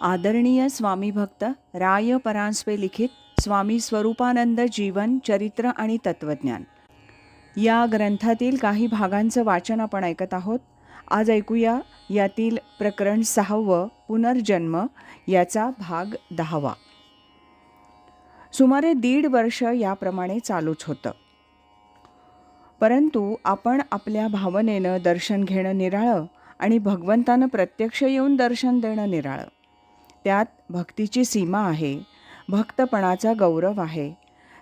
आदरणीय स्वामी भक्त राय परांजपे लिखित स्वामी स्वरूपानंद जीवन चरित्र आणि तत्वज्ञान. या ग्रंथातील काही भागांचं वाचन आपण ऐकत आहोत. आज ऐकूया यातील प्रकरण सहावं पुनर्जन्म याचा भाग दहावा. सुमारे दीड वर्ष याप्रमाणे चालूच होतं. परंतु आपण आपल्या भावनेनं दर्शन घेणं निराळं आणि भगवंतानं प्रत्यक्ष येऊन दर्शन देणं निराळं. त्यात भक्तीची सीमा आहे. भक्तपणाचा गौरव आहे.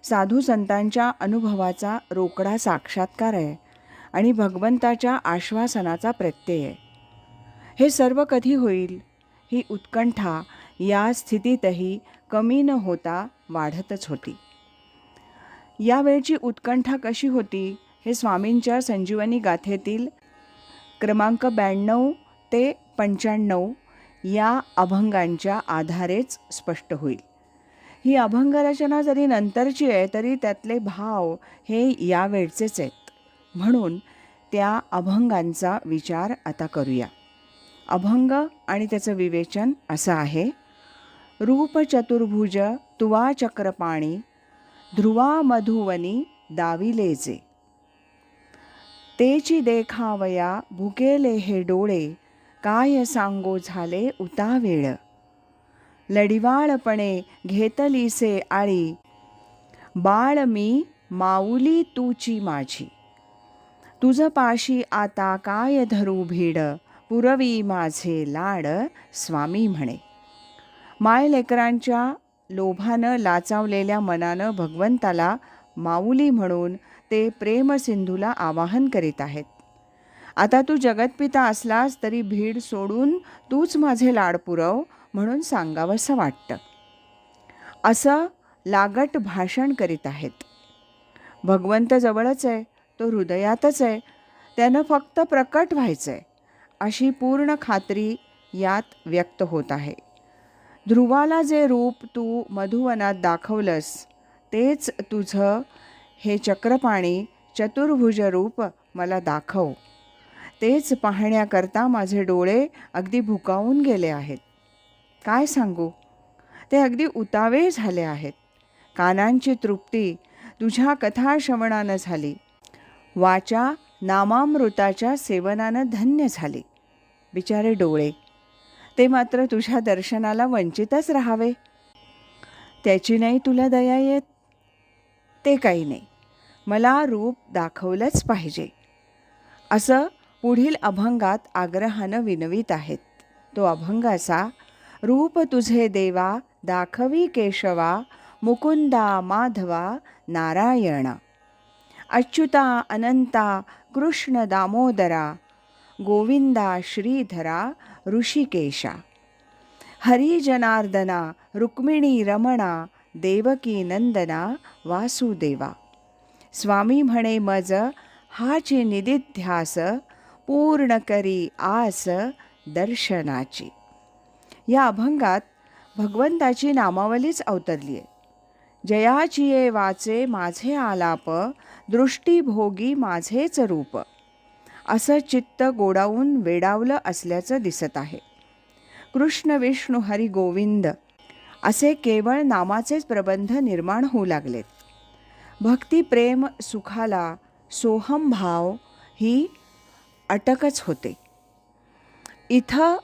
साधू संतांच्या अनुभवाचा रोकडा साक्षात्कार आहे आणि भगवंताच्या आश्वासनाचा प्रत्यय आहे. हे सर्व कधी होईल? ही उत्कंठा या स्थितीतही कमी न होता वाढतच होती. यावेळची उत्कंठा कशी होती? हे स्वामींच्या संजीवनी गाथेतील क्रमांक ब्याण्णव ते पंच्याण्णव या अभंगांच्या आधारेच स्पष्ट होईल. ही अभंगरचना जरी नंतरची आहे तरी त्यातले भाव हे यावेळचेच आहेत. म्हणून त्या अभंगांचा विचार आता करूया. अभंग आणि त्याचं विवेचन असं आहे. रूप चतुर्भुज तुवा चक्रपाणी ध्रुवा मधुवनी दाविलेचे तेची देखावया भुकेले हे डोळे काय सांगो झाले उतावेळ. लढिवाळपणे घेतलीसे आळी. बाळ मी माऊली तूची माझी. तुझ पाशी आता काय धरू भीड? पुरवी माझे लाड स्वामी म्हणे. माय लेकरांच्या लोभानं लाचावलेल्या मनानं भगवंताला माऊली म्हणून ते प्रेमसिंधूला आवाहन करीत आहेत. आता तू जगतपिता असलास तरी भीड सोडून तूच माझे लाड पुरव म्हणून सांगावंसं वाटतं. असं लागट भाषण करीत आहेत. भगवंत जवळच आहे तो हृदयातच आहे त्यानं फक्त प्रकट व्हायचं आहे अशी पूर्ण खात्री यात व्यक्त होत आहे. ध्रुवाला जे रूप तू मधुवनात दाखवलंस तेच तुझं हे चक्रपाणी चतुर्भुज रूप मला दाखव. तेच पाहण्याकरता माझे डोळे अगदी भुकावून गेले आहेत. काय सांगू? ते अगदी उतावे झाले आहेत. कानांची तृप्ती तुझ्या कथा श्रवणानं झाली. वाचा नामामृताच्या सेवनानं धन्य झाली. बिचारे डोळे ते मात्र तुझ्या दर्शनाला वंचितच राहावे. त्याची नाही तुला दया येत? ते काही नाही. मला रूप दाखवलंच पाहिजे. असं पुढील अभंगात आग्रहानं विनवीत आहेत. तो अभंगाचा रूप तुझे देवा दाखवी केशवा मुकुंदा माधवा नारायण अच्युता अनंता कृष्ण दामोदरा गोविंदा श्रीधरा ऋषिकेशा हरी जनार्दना रुक्मिणी रमणा देवकी नंदना वासुदेवा स्वामी म्हणे मज हाची निदिध्यास पूर्ण करी आस दर्शनाची. या अभंगात भगवंताची नामावलीच अवतरली आहे जयाचिये वाचे माझे आलाप दृष्टीभोगी माझेच रूप. असं चित्त गोडावून वेडावलं असल्याचं दिसत आहे. कृष्ण विष्णू हरी गोविंद असे केवळ नामाचेच प्रबंध निर्माण होऊ लागलेत. भक्ती प्रेम सुखाला सोहम भाव ही अटकच होते. इथं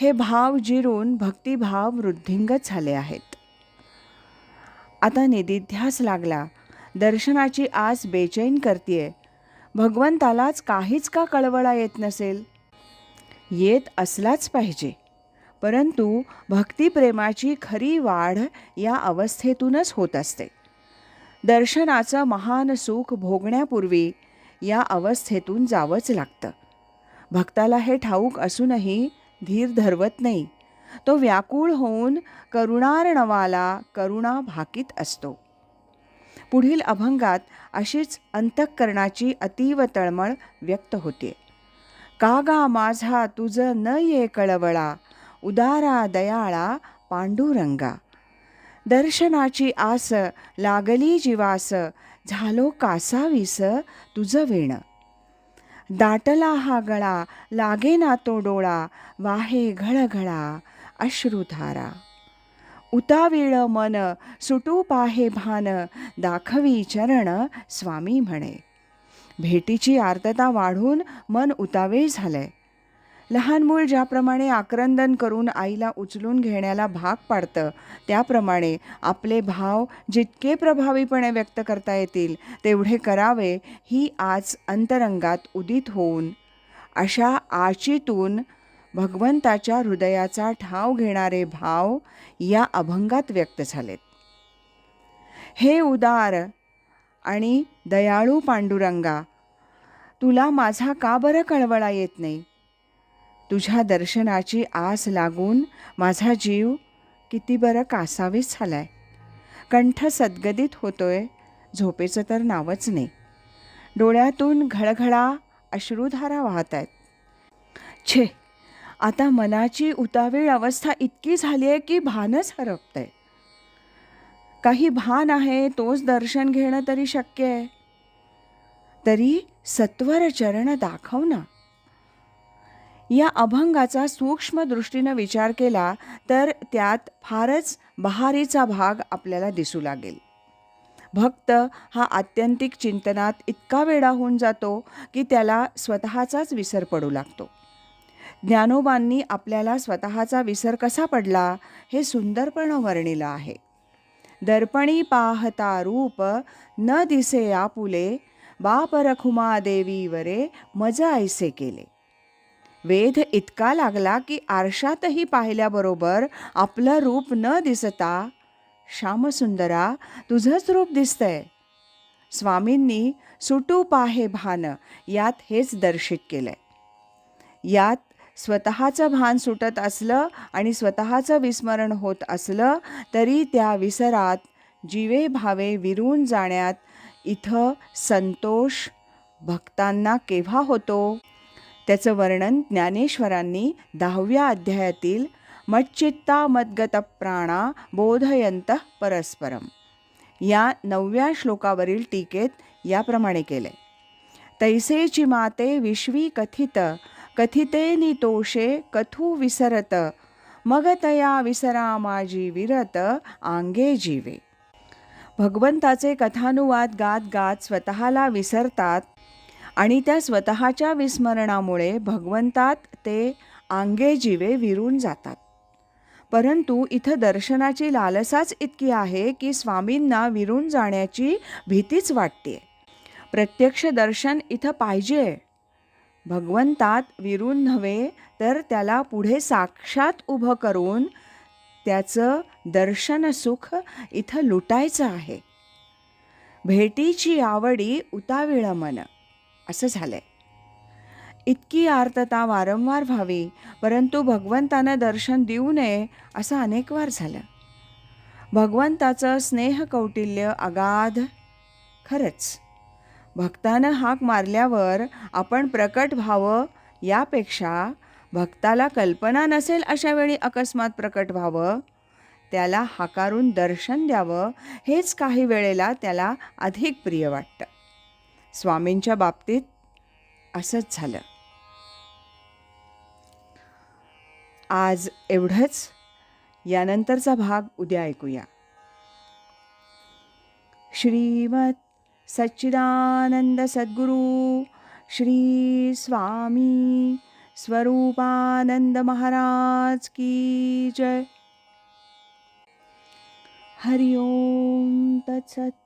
हे भाव जिरून भक्तिभाव वृद्धिंगत झाले आहेत. आता निदिध्यास लागला. दर्शनाची आस बेचैन करतीये. भगवंतालाच काहीच का कळवळा येत नसेल? येत असलाच पाहिजे. परंतु भक्तिप्रेमाची खरी वाढ या अवस्थेतूनच होत असते. दर्शनाचं महान सुख भोगण्यापूर्वी या अवस्थेतून जावंच लागतं. भक्ताला हे ठाऊक असूनही धीर धरवत नाही. तो व्याकुळ होऊन करुणार्णवाला करुणा भाकीत असतो. पुढील अभंगात अशीच अंतःकरणाची अतीव तळमळ व्यक्त होते. का गा माझा तुझ न ये कळवळा उदारा दयाळा पांडुरंगा. दर्शनाची आस लागली जीवास झालो कासावीस तुझं वेण. दाटला हा गळा लागे ना तो डोळा वाहे घळघळा अश्रुधारा. उतावीळ मन सुटू पाहे भान दाखवी चरण स्वामी म्हणे. भेटीची आर्तता वाढून मन उतावीळ झालंय. लहान मूल ज्याप्रमाणे आक्रंदन करून आईला उचलून घेण्याला भाग पाडतं त्याप्रमाणे आपले भाव जितके प्रभावीपणे व्यक्त करता येतील तेवढे करावे ही आज अंतरंगात उदित होऊन. अशा आचीतून भगवंताच्या हृदयाचा ठाव घेणारे भाव या अभंगात व्यक्त झालेत. हे उदार आणि दयाळू पांडुरंगा तुला माझा का बरं कळवळा येत नाही? तुझ्या दर्शनाची आस लागून माझा जीव किती बरं कासावीस आहे कंठ सद्गदित होतोय झोपेचं तर नावच नाही. डोळ्यातून घळघळा अश्रुधारा वाहत आहेत छे आता मनाची उतावीळ अवस्था इतकी झाली आहे की भानच हरपतंय. काही भान आहे तोच दर्शन घेणं तरी शक्य आहे. तरी सत्वर चरण दाखव ना. या अभंगाचा सूक्ष्म दृष्टीनं विचार केला तर त्यात फारच बहारीचा भाग आपल्याला दिसू लागेल. भक्त हा आत्यंतिक चिंतनात इतका वेळा होऊन जातो की त्याला स्वतःचाच विसर पडू लागतो. ज्ञानोबांनी आपल्याला स्वतःचा विसर कसा पडला हे सुंदरपण वर्णिलं आहे. दर्पणी पाहता रूप न दिसे आपुले बाप रखुमा देवीवरे मज ऐसे केले. वेध इतका लागला की आरशातही पाहिल्याबरोबर आपलं रूप न दिसता श्यामसुंदरा तुझंच रूप दिसतंय. स्वामींनी सुटू पाहे भान यात हेच दर्शित केलंय. यात स्वतःचं भान सुटत असलं आणि स्वतःचं विस्मरण होत असलं तरी त्या विसरात जीवे भावे विरून जाण्यात इथं संतोष भक्तांना केव्हा होतो? त्याचं वर्णन ज्ञानेश्वरांनी दहाव्या अध्यायातील मच्चित्ता मद्गत प्राणा बोधयंत परस्परम या नवव्या श्लोकावरील टीकेत याप्रमाणे केले. तैसेची माते विश्वी कथित कथिते नितोषे कथू विसरत मगतया विसरामाजी विसरा माझी विरत आंगे जीवे. भगवंताचे कथानुवाद गात गात स्वतःला विसरतात आणि त्या स्वतःच्या विस्मरणामुळे भगवंतात ते आंगे जीवे विरून जातात. परंतु इथं दर्शनाची लालसाच इतकी आहे की स्वामींना विरून जाण्याची भीतीच वाटते प्रत्यक्ष दर्शन इथं पाहिजे. भगवंतात विरून नव्हे तर त्याला पुढे साक्षात उभं करून त्याचं दर्शन सुख इथं लुटायचं आहे. भेटीची आवडी उताविळ मन असं झालंय. इतकी आर्तता वारंवार व्हावी परंतु भगवंतानं दर्शन देऊ नये असं अनेक वार झालं. भगवंताचं स्नेह कौटिल्य अगाध खरंच. भक्तानं हाक मारल्यावर आपण प्रकट व्हावं यापेक्षा भक्ताला कल्पना नसेल अशा वेळी अकस्मात प्रकट व्हावं त्याला हाकारून दर्शन द्यावं हेच काही वेळेला त्याला अधिक प्रिय वाटतं. स्वामींच्या बाबतीत असंच झालं. आज एवढंच. यानंतरचा भाग उद्या ऐकूया. श्रीमत सच्चिदानंद सद्गुरू श्री स्वामी स्वरूपानंद महाराज की जय. हरिओम तत्सत.